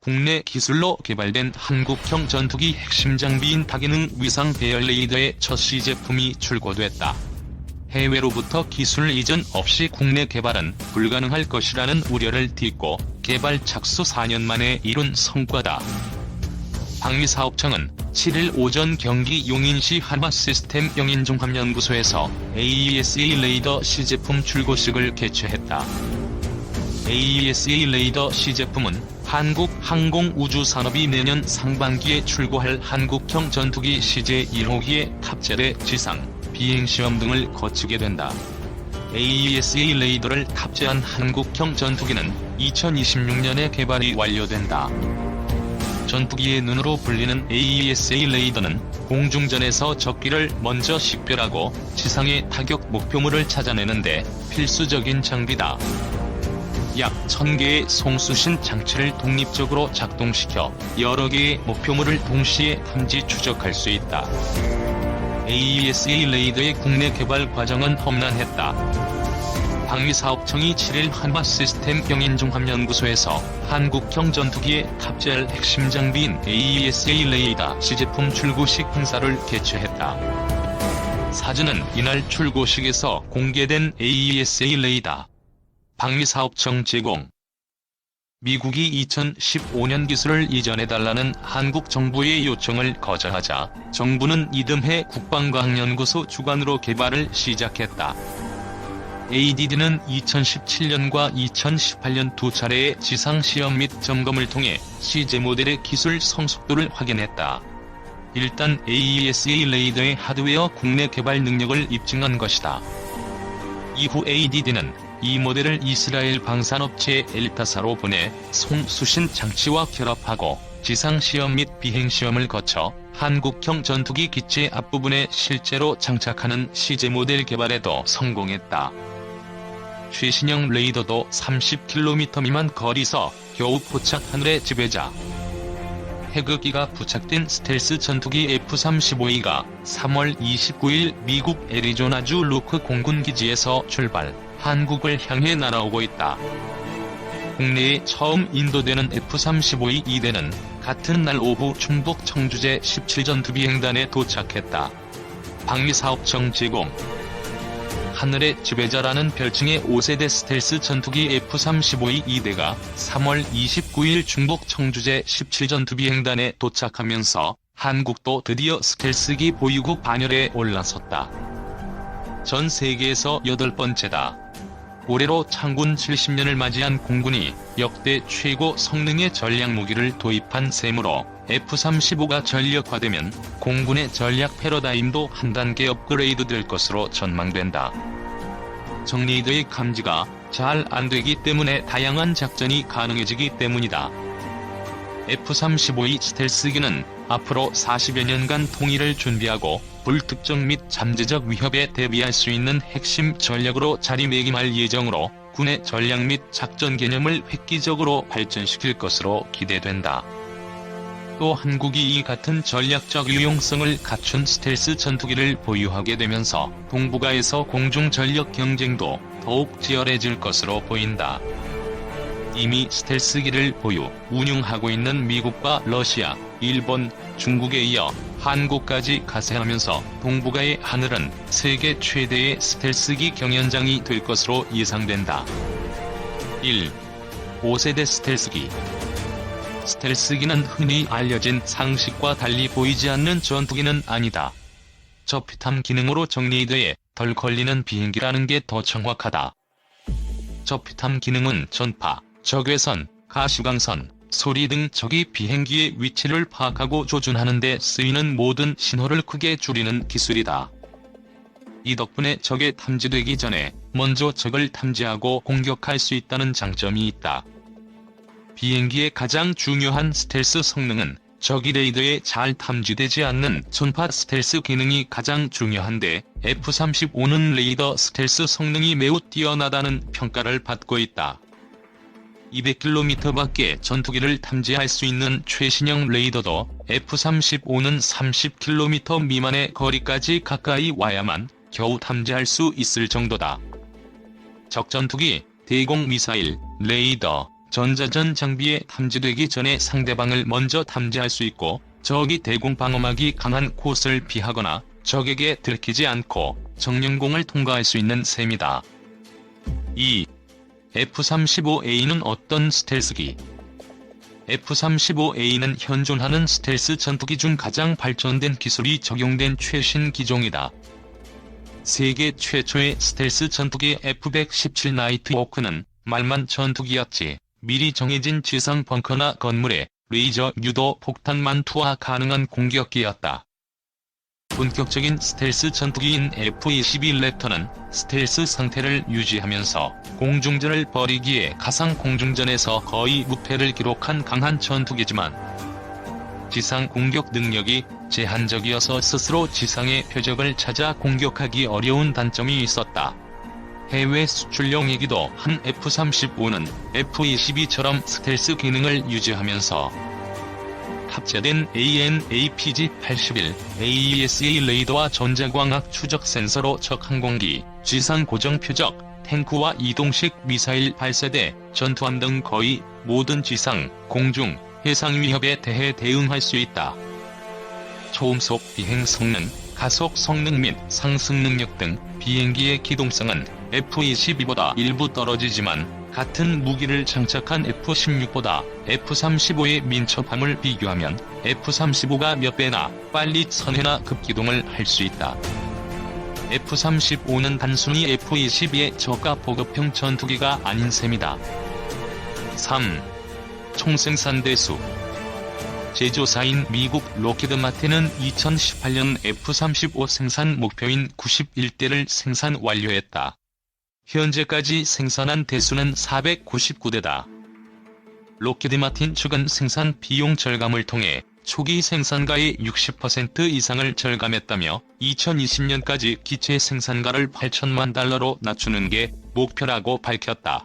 국내 기술로 개발된 한국형 전투기 핵심 장비인 다기능 위상 배열 레이더의 첫 시제품이 출고됐다. 해외로부터 기술 이전 없이 국내 개발은 불가능할 것이라는 우려를 딛고 개발 착수 4년 만에 이룬 성과다. 방위사업청은 7일 오전 경기 용인시 한화시스템 영인종합연구소에서 AESA 레이더 시제품 출고식을 개최했다. AESA 레이더 시제품은 한국 항공우주산업이 내년 상반기에 출고할 한국형 전투기 CJ 1호기에 탑재돼 지상, 비행시험 등을 거치게 된다. AESA 레이더를 탑재한 한국형 전투기는 2026년에 개발이 완료된다. 전투기의 눈으로 불리는 AESA 레이더는 공중전에서 적기를 먼저 식별하고 지상의 타격 목표물을 찾아내는데 필수적인 장비다. 약 1000개의 송수신 장치를 독립적으로 작동시켜 여러 개의 목표물을 동시에 탐지 추적할 수 있다. AESA 레이더의 국내 개발 과정은 험난했다. 방위사업청이 7일 한화 시스템 경인종합연구소에서 한국형 전투기에 탑재할 핵심 장비인 AESA 레이더 시제품 출고식 행사를 개최했다. 사진은 이날 출고식에서 공개된 AESA 레이더. 방위사업청 제공. 미국이 2015년 기술을 이전해달라는 한국 정부의 요청을 거절하자 정부는 이듬해 국방과학연구소 주관으로 개발을 시작했다. ADD는 2017년과 2018년 두 차례의 지상시험 및 점검을 통해 CJ 모델의 기술 성숙도를 확인했다. 일단 AESA 레이더의 하드웨어 국내 개발 능력을 입증한 것이다. 이후 ADD는 이 모델을 이스라엘 방산업체 엘타사로 보내 송수신 장치와 결합하고 지상시험 및 비행시험을 거쳐 한국형 전투기 기체 앞부분에 실제로 장착하는 CJ 모델 개발에도 성공했다. 최신형 레이더도 30km 미만 거리서 겨우 포착 하늘의 지배자. 태극기가 부착된 스텔스 전투기 F-35E가 3월 29일 미국 애리조나주 루크 공군기지에서 출발, 한국을 향해 날아오고 있다. 국내에 처음 인도되는 F-35E 2대는 같은 날 오후 충북 청주제 17전투 비행단에 도착했다. 방위사업청 제공 하늘의 지배자라는 별칭의 5세대 스텔스 전투기 F-35E 2대가 3월 29일 중국 청주제 17전투 비행단에 도착하면서 한국도 드디어 스텔스기 보유국 반열에 올라섰다. 전 세계에서 여덟 번째다. 올해로 창군 70년을 맞이한 공군이 역대 최고 성능의 전략 무기를 도입한 셈으로 F-35가 전력화되면 공군의 전략 패러다임도 한 단계 업그레이드 될 것으로 전망된다. 정리도의 감지가 잘 안되기 때문에 다양한 작전이 가능해지기 때문이다. F-35E 스텔스기는 앞으로 40여 년간 통일을 준비하고 불특정 및 잠재적 위협에 대비할 수 있는 핵심 전략으로 자리매김할 예정으로 군의 전략 및 작전 개념을 획기적으로 발전시킬 것으로 기대된다. 또 한국이 이 같은 전략적 유용성을 갖춘 스텔스 전투기를 보유하게 되면서 동북아에서 공중 전력 경쟁도 더욱 치열해질 것으로 보인다. 이미 스텔스기를 보유, 운용하고 있는 미국과 러시아, 일본, 중국에 이어 한국까지 가세하면서 동북아의 하늘은 세계 최대의 스텔스기 경연장이 될 것으로 예상된다. 1. 5세대 스텔스기 스텔스기는 흔히 알려진 상식과 달리 보이지 않는 전투기는 아니다. 저피탐 기능으로 정리되에 덜 걸리는 비행기라는 게 더 정확하다. 저피탐 기능은 전파, 적외선, 가시광선, 소리 등 적이 비행기의 위치를 파악하고 조준하는 데 쓰이는 모든 신호를 크게 줄이는 기술이다. 이 덕분에 적에 탐지되기 전에 먼저 적을 탐지하고 공격할 수 있다는 장점이 있다. 비행기의 가장 중요한 스텔스 성능은 적이 레이더에 잘 탐지되지 않는 전파 스텔스 기능이 가장 중요한데 F-35는 레이더 스텔스 성능이 매우 뛰어나다는 평가를 받고 있다. 200km 밖에 전투기를 탐지할 수 있는 최신형 레이더도 F-35는 30km 미만의 거리까지 가까이 와야만 겨우 탐지할 수 있을 정도다. 적전투기, 대공 미사일, 레이더, 전자전 장비에 탐지되기 전에 상대방을 먼저 탐지할 수 있고 적이 대공 방어막이 강한 곳을 피하거나 적에게 들키지 않고 정령공을 통과할 수 있는 셈이다. 2. F-35A는 어떤 스텔스기? F-35A는 현존하는 스텔스 전투기 중 가장 발전된 기술이 적용된 최신 기종이다. 세계 최초의 스텔스 전투기 F-117 나이트 호크는 말만 전투기였지 미리 정해진 지상 벙커나 건물에 레이저 유도 폭탄만 투하 가능한 공격기였다. 본격적인 스텔스 전투기인 F-22 랩터는 스텔스 상태를 유지하면서 공중전을 벌이기에 가상 공중전에서 거의 무패를 기록한 강한 전투기지만 지상 공격 능력이 제한적이어서 스스로 지상의 표적을 찾아 공격하기 어려운 단점이 있었다. 해외 수출용이기도 한 F-35는 F-22처럼 스텔스 기능을 유지하면서 탑재된 AN/APG-81 AESA 레이더와 전자광학 추적 센서로 적 항공기, 지상 고정 표적, 탱크와 이동식 미사일 발사대, 전투함 등 거의 모든 지상, 공중, 해상 위협에 대해 대응할 수 있다. 초음속 비행 성능, 가속 성능 및 상승 능력 등 비행기의 기동성은 F-22보다 일부 떨어지지만 같은 무기를 장착한 F-16보다 F-35의 민첩함을 비교하면 F-35가 몇 배나 빨리 선회나 급기동을 할 수 있다. F-35는 단순히 F-22의 저가 보급형 전투기가 아닌 셈이다. 3. 총생산 대수 제조사인 미국 로키드 마틴은 2018년 F-35 생산 목표인 91대를 생산 완료했다. 현재까지 생산한 대수는 499대다. 로키드 마틴 측은 생산 비용 절감을 통해 초기 생산가의 60% 이상을 절감했다며 2020년까지 기체 생산가를 8천만 달러로 낮추는 게 목표라고 밝혔다.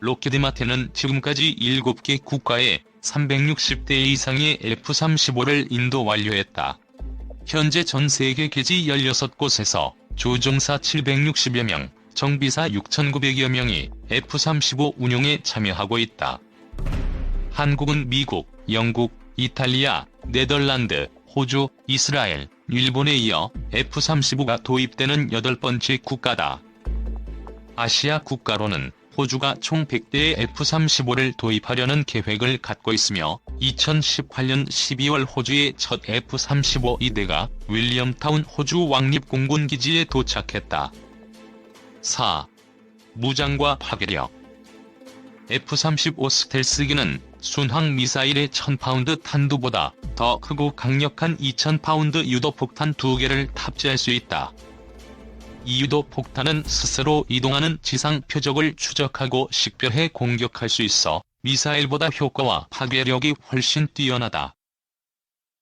로키드 마틴은 지금까지 7개 국가에 360대 이상의 F-35를 인도 완료했다. 현재 전 세계 기지 16곳에서 조종사 760여 명, 정비사 6,900여 명이 F-35 운용에 참여하고 있다. 한국은 미국, 영국, 이탈리아, 네덜란드, 호주, 이스라엘, 일본에 이어 F-35가 도입되는 여덟 번째 국가다. 아시아 국가로는 호주가 총 100대의 F-35를 도입하려는 계획을 갖고 있으며 2018년 12월 호주의 첫 F-35 이대가 윌리엄타운 호주 왕립공군기지에 도착했다. 4. 무장과 파괴력 F-35 스텔스기는 순항 미사일의 1000파운드 탄두보다 더 크고 강력한 2000파운드 유도폭탄 2개를 탑재할 수 있다. 이 유도폭탄은 스스로 이동하는 지상 표적을 추적하고 식별해 공격할 수 있어 미사일보다 효과와 파괴력이 훨씬 뛰어나다.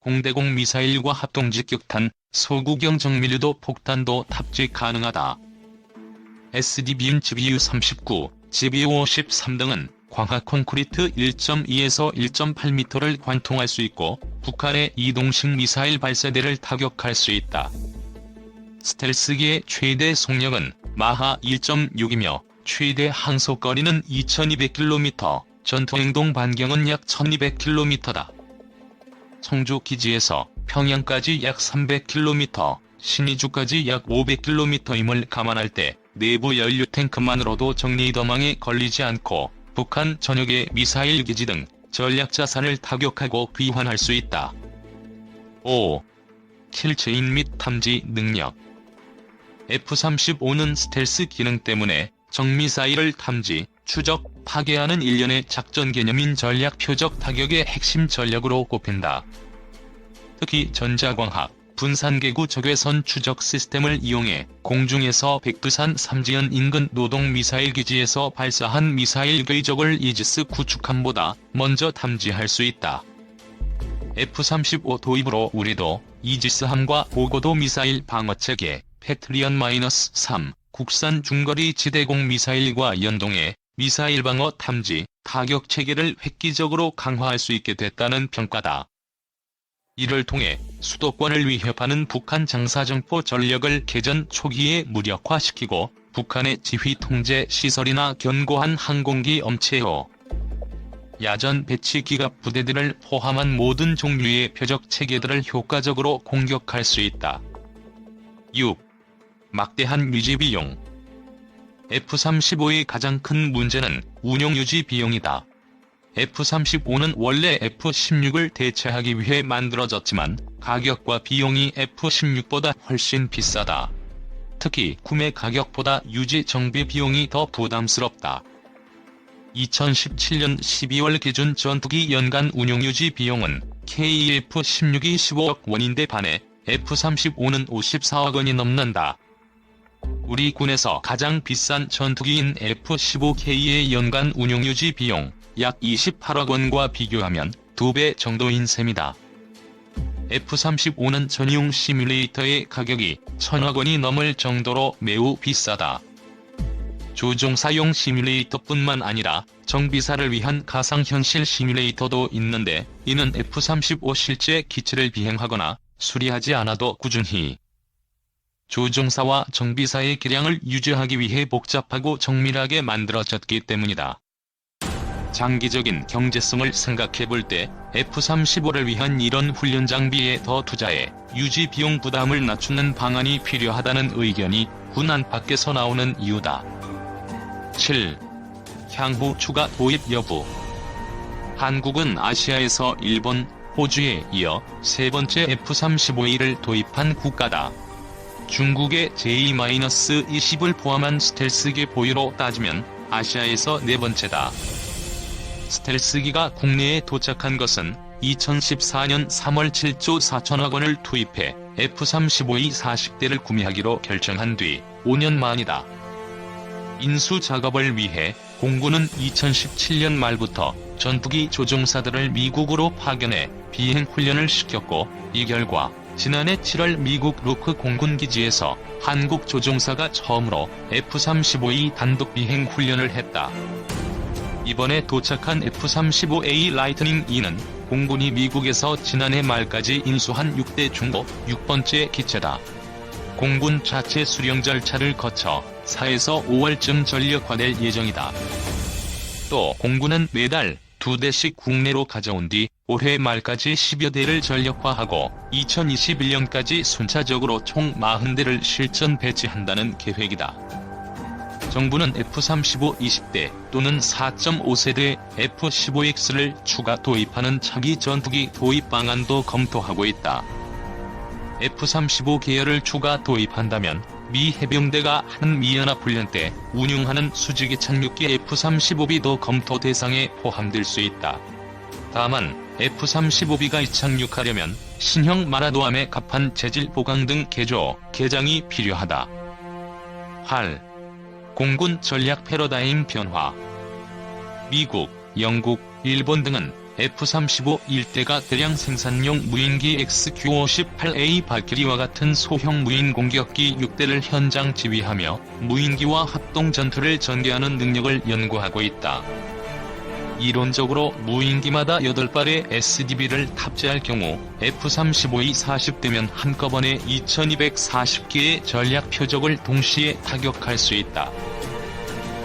공대공 미사일과 합동 직격탄, 소구경 정밀유도 폭탄도 탑재 가능하다. SDBM GBU-39, GBU-53 등은 광학 콘크리트 1.2에서 1.8m를 관통할 수 있고 북한의 이동식 미사일 발사대를 타격할 수 있다. 스텔스기의 최대 속력은 마하 1.6이며 최대 항속거리는 2200km, 전투행동 반경은 약 1200km다. 청주 기지에서 평양까지 약 300km, 신의주까지 약 500km임을 감안할 때 내부 연료 탱크만으로도 정리더망에 걸리지 않고 북한 전역의 미사일 기지 등 전략 자산을 타격하고 귀환할 수 있다. 5. 킬체인 및 탐지 능력 F-35는 스텔스 기능 때문에 정미사일을 탐지, 추적, 파괴하는 일련의 작전 개념인 전략 표적 타격의 핵심 전력으로 꼽힌다. 특히 전자광학, 분산계구 적외선 추적 시스템을 이용해 공중에서 백두산 삼지연 인근 노동 미사일 기지에서 발사한 미사일 궤적을 이지스 구축함보다 먼저 탐지할 수 있다. F-35 도입으로 우리도 이지스함과 고고도 미사일 방어체계 패트리언-3 국산 중거리 지대공 미사일과 연동해 미사일 방어 탐지, 타격 체계를 획기적으로 강화할 수 있게 됐다는 평가다. 이를 통해 수도권을 위협하는 북한 장사정포 전력을 개전 초기에 무력화시키고 북한의 지휘 통제 시설이나 견고한 항공기 엄체호, 야전 배치 기갑 부대들을 포함한 모든 종류의 표적 체계들을 효과적으로 공격할 수 있다. 6. 막대한 유지 비용 F-35의 가장 큰 문제는 운용 유지 비용이다. F-35는 원래 F-16을 대체하기 위해 만들어졌지만 가격과 비용이 F-16보다 훨씬 비싸다. 특히 구매 가격보다 유지 정비 비용이 더 부담스럽다. 2017년 12월 기준 전투기 연간 운용 유지 비용은 KF-16이 15억 원인데 반해 F-35는 54억 원이 넘는다. 우리 군에서 가장 비싼 전투기인 F-15K의 연간 운용 유지 비용 약 28억 원과 비교하면 2배 정도인 셈이다. F-35는 전용 시뮬레이터의 가격이 1000억 원이 넘을 정도로 매우 비싸다. 조종사용 시뮬레이터뿐만 아니라 정비사를 위한 가상현실 시뮬레이터도 있는데 이는 F-35 실제 기체를 비행하거나 수리하지 않아도 꾸준히 조종사와 정비사의 기량을 유지하기 위해 복잡하고 정밀하게 만들어졌기 때문이다. 장기적인 경제성을 생각해 볼 때 F-35를 위한 이런 훈련 장비에 더 투자해 유지 비용 부담을 낮추는 방안이 필요하다는 의견이 군 안팎에서 나오는 이유다. 7. 향후 추가 도입 여부 한국은 아시아에서 일본, 호주에 이어 세 번째 F-35A를 도입한 국가다. 중국의 J-20을 포함한 스텔스기 보유로 따지면 아시아에서 네 번째다. 스텔스기가 국내에 도착한 것은 2014년 3월 7조 4천억 원을 투입해 F-35E 40대를 구매하기로 결정한 뒤 5년 만이다. 인수 작업을 위해 공군은 2017년 말부터 전투기 조종사들을 미국으로 파견해 비행 훈련을 시켰고 이 결과 지난해 7월 미국 로크 공군기지에서 한국 조종사가 처음으로 F-35E 단독 비행 훈련을 했다. 이번에 도착한 F-35A 라이트닝 E는 공군이 미국에서 지난해 말까지 인수한 6대 중고 6번째 기체다. 공군 자체 수령 절차를 거쳐 4에서 5월쯤 전력화될 예정이다. 또 공군은 매달 2대씩 국내로 가져온 뒤 올해 말까지 10여 대를 전력화하고 2021년까지 순차적으로 총 40대를 실전 배치한다는 계획이다. 정부는 F-35 20대 또는 4.5세대 F-15X를 추가 도입하는 차기 전투기 도입 방안도 검토하고 있다. F-35 계열을 추가 도입한다면 미 해병대가 한미연합훈련 때 운용하는 수직의 착륙기 F-35B도 검토 대상에 포함될 수 있다. 다만 F-35B가 이착륙하려면 신형 마라도암의 갑판 재질 보강 등 개조, 개장이 필요하다. 8. 공군 전략 패러다임 변화 미국, 영국, 일본 등은 F-35 일대가 대량 생산용 무인기 XQ-58A 발키리와 같은 소형 무인 공격기 6대를 현장 지휘하며 무인기와 합동 전투를 전개하는 능력을 연구하고 있다. 이론적으로 무인기마다 8발의 SDB를 탑재할 경우 F-35이 40대면 한꺼번에 2240개의 전략 표적을 동시에 타격할 수 있다.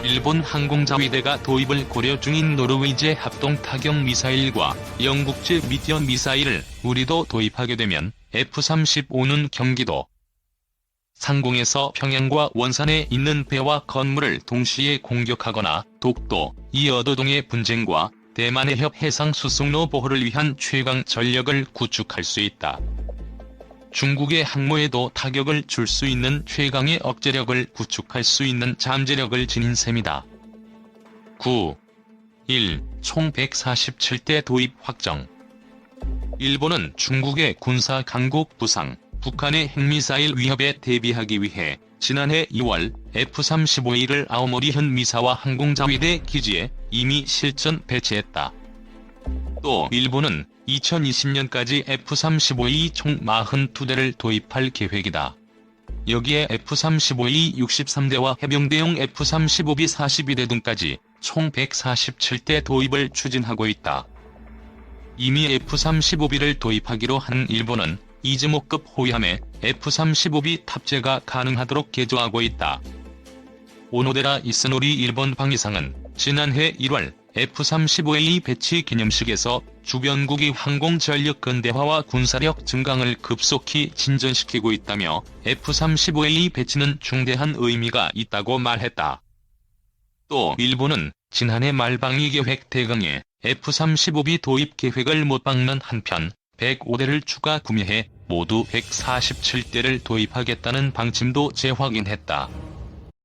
일본 항공자위대가 도입을 고려 중인 노르웨이제 합동 타격 미사일과 영국제 미디어 미사일을 우리도 도입하게 되면 F-35는 경기도 상공에서 평양과 원산에 있는 배와 건물을 동시에 공격하거나 독도, 이어도동의 분쟁과 대만의 협 해상 수송로 보호를 위한 최강 전력을 구축할 수 있다. 중국의 항모에도 타격을 줄 수 있는 최강의 억제력을 구축할 수 있는 잠재력을 지닌 셈이다. 9. 1. 총 147대 도입 확정 일본은 중국의 군사 강국 부상, 북한의 핵미사일 위협에 대비하기 위해 지난해 2월 F-35A를 아오모리 현 미사와 항공자위대 기지에 이미 실전 배치했다. 또 일본은 2020년까지 F-35E 총 42대를 도입할 계획이다. 여기에 F-35E 63대와 해병대용 F-35B 42대 등까지 총 147대 도입을 추진하고 있다. 이미 F-35B를 도입하기로 한 일본은 이즈모급 호위함에 F-35B 탑재가 가능하도록 개조하고 있다. 오노데라 이스노리 일본 방위상은 지난해 1월 F-35A 배치 기념식에서 주변국이 항공 전력 근대화와 군사력 증강을 급속히 진전시키고 있다며 F-35A 배치는 중대한 의미가 있다고 말했다. 또 일본은 지난해 말방위 계획 대강에 F-35B 도입 계획을 못 박는 한편 105대를 추가 구매해 모두 147대를 도입하겠다는 방침도 재확인했다.